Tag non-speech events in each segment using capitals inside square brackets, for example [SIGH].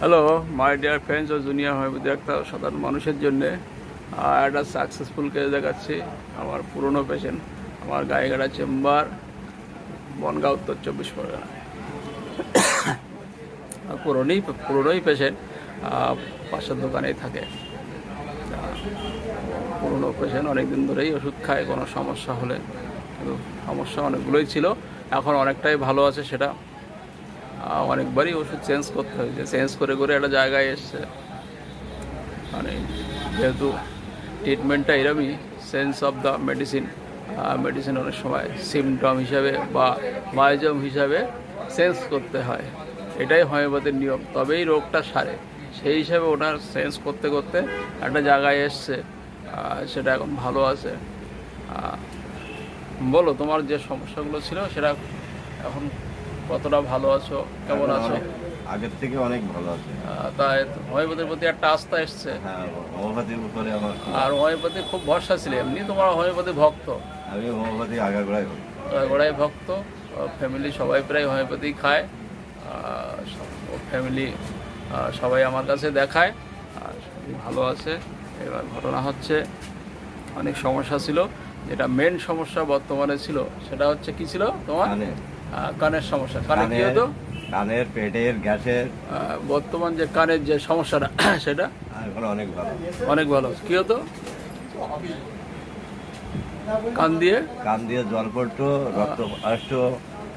Hello my dear friends ও junior homeopathy একটা সাধারণ মানুষের জন্যে একটা সাকসেসফুল কেস দেখাচ্ছি আমার পুরনো পেশেন্ট আমার গায়েগাড়া চেম্বার বনগাঁ উত্তর চব্বিশ পরগনা পুরনোই পুরনোই পেশেন্ট পাশের দোকানেই থাকে পুরনো পেশেন্ট অনেক দিন ধরেই ওষুধ খায় কোনো সমস্যা হলে কিন্তু সমস্যা অনেকগুলোই ছিল এখন অনেকটাই ভালো আছে সেটা। অনেকবারই ওষুধ চেঞ্জ করতে হয়েছে চেঞ্জ করে করে একটা জায়গায় এসছে। মানে যেহেতু ট্রিটমেন্টটা এরমই sense of the medicine medicine অনেক সময় সিমটম হিসাবে বা মায়োজম হিসাবে সেন্স করতে হয়। এটাই হোমিওপ্যাথির নিয়ম। তবেই রোগটা সারে। সেই হিসাবে ওনার সেন্স করতে করতে একটা জায়গায় এসছে। সেটা এখন ভালো আছে। বলো, তোমার যে সমস্যাগুলো ছিল সেটা এখন কতটা ভালো আছো? কেমন আছো? আগের থেকে অনেক ভালো আছে। তাই হোমিওপ্যাথির প্রতি একটা আস্থা এসছে। হ্যাঁ হোমিওপ্যাথির উপরে আমার আর হোমিওপ্যাথি খুব ভরসা ছিল। এমনি তোমার হোমিওপ্যাথি ভক্ত। আমি হোমিওপ্যাথি আগাগোড়াই ভক্ত। ফ্যামিলি সবাই প্রায় হোমিওপ্যাথি খায়। ফ্যামিলি সবাই আমার কাছে দেখায়। আর ভালো আছে। এবার ঘটনা হচ্ছে অনেক সমস্যা ছিল। যেটা মেন সমস্যা বর্তমানে ছিল সেটা হচ্ছে কি ছিল তোমার? আহ, কানের সমস্যা। কানে কি কানের হতো? কানের পেটের গ্যাসের। বর্তমান যে কানের যে সমস্যাটা [CLEARS THROAT] সেটা? অনেক ভালো। অনেক ভালো। কি হতো? কান দিয়ে? কান দিয়ে জল পড়তো রক্ত আসতো।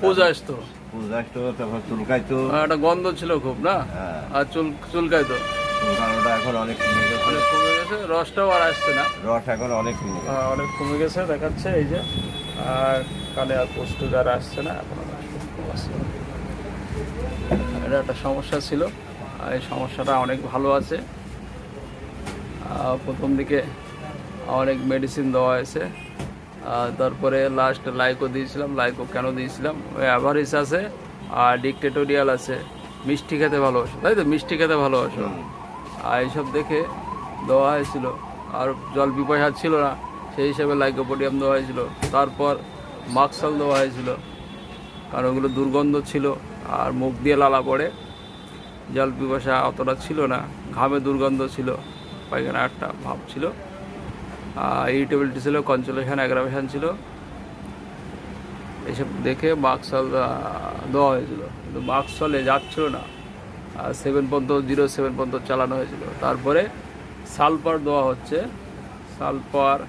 পূজা আসতো। পূজা আসতো তারপর চুলকাইতো। একটা গন্ধ ছিল খুব না? হ্যাঁ। আর চুল চুলকাইতো? চুলকানোটা এখন অনেক কমে গেছে। অনেক কমে গেছে রসটাও আর আসছে না। রস এখন অনেক কমে গেছে। অনেক কমে গেছে দেখাচ্ছে এই যে। আর কানে আর পুষ্টিক আর আসছে না এখন আসছে এটা একটা সমস্যা ছিল। আর এই সমস্যাটা অনেক ভালো আছে। প্রথম দিকে অনেক মেডিসিন দেওয়া হয়েছে। তারপরে লাস্ট লাইকও দিয়েছিলাম লাইকো কেন দিয়েছিলাম? ওই অ্যাভারিস আছে আর ডিকটেটোরিয়াল আছে। মিষ্টি খেতে ভালোবাসো তাই তো? মিষ্টি খেতে ভালোবাসো। আর এইসব দেখে দেওয়া হয়েছিল। আর জল পিপাসা ছিল না। সেই হিসাবে লাইকোপোডিয়াম দেওয়া হয়েছিল। তারপর মাক্সাল দেওয়া হয়েছিল। কারণ ওগুলো দুর্গন্ধ ছিল আর মুখ দিয়ে লালা পড়ে। জল পিপাসা অতটা ছিল না। ঘামে দুর্গন্ধ ছিল। পায়খানা একটা ভাব ছিল। ইরিটেবিলিটি ছিল কনসোলেশন অ্যাগ্রাভেশন ছিল। এসব দেখে মাক্সাল দেওয়া হয়েছিল। কিন্তু মাক্সলে যাচ্ছিল না। আর সেভেন পর্যন্ত জিরো সেভেন পর্যন্ত চালানো হয়েছিল। তারপরে সালপার দেওয়া হচ্ছে। সালপার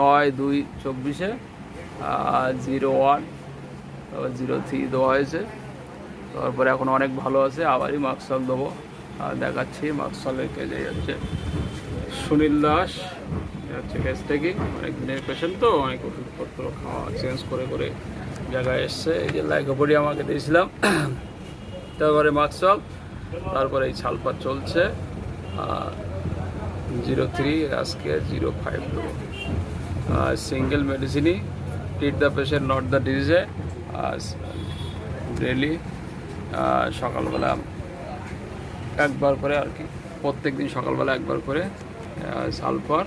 নয় দুই চব্বিশে জিরো ওয়ান, তারপর জিরো থ্রি দেওয়া হয়েছে। তারপরে এখন অনেক ভালো আছে, আবারই মাক্সাল দেবো। দেখাচ্ছি মাক্সালের কেজে যাচ্ছে সুনীল দাস হচ্ছে কেস থেকে অনেক দিনের পেশেন্ট তো, অনেক ওষুধপত্র খাওয়া চেঞ্জ করে করে জায়গায় এসছে। এই যে লাইকোপডি আমাকে দিয়েছিলাম। তারপরে মাক্সল তারপরে এই ছালপাত চলছে। জিরো থ্রি, আজকে জিরো ফাইভ দেবো। Single মেডিসিনই treat the patient not the ডিজিজে daily সকালবেলা একবার করে আর কি। প্রত্যেক দিন সকালবেলা একবার করে সালফার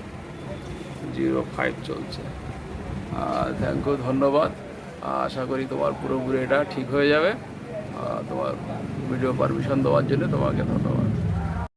জিরো ফাইভ চলছে। থ্যাংক ইউ ধন্যবাদ। আশা করি তোমার পুরোপুরি এটা ঠিক হয়ে যাবে। তোমার ভিডিও পারমিশন দেওয়ার জন্য তোমাকে ধন্যবাদ।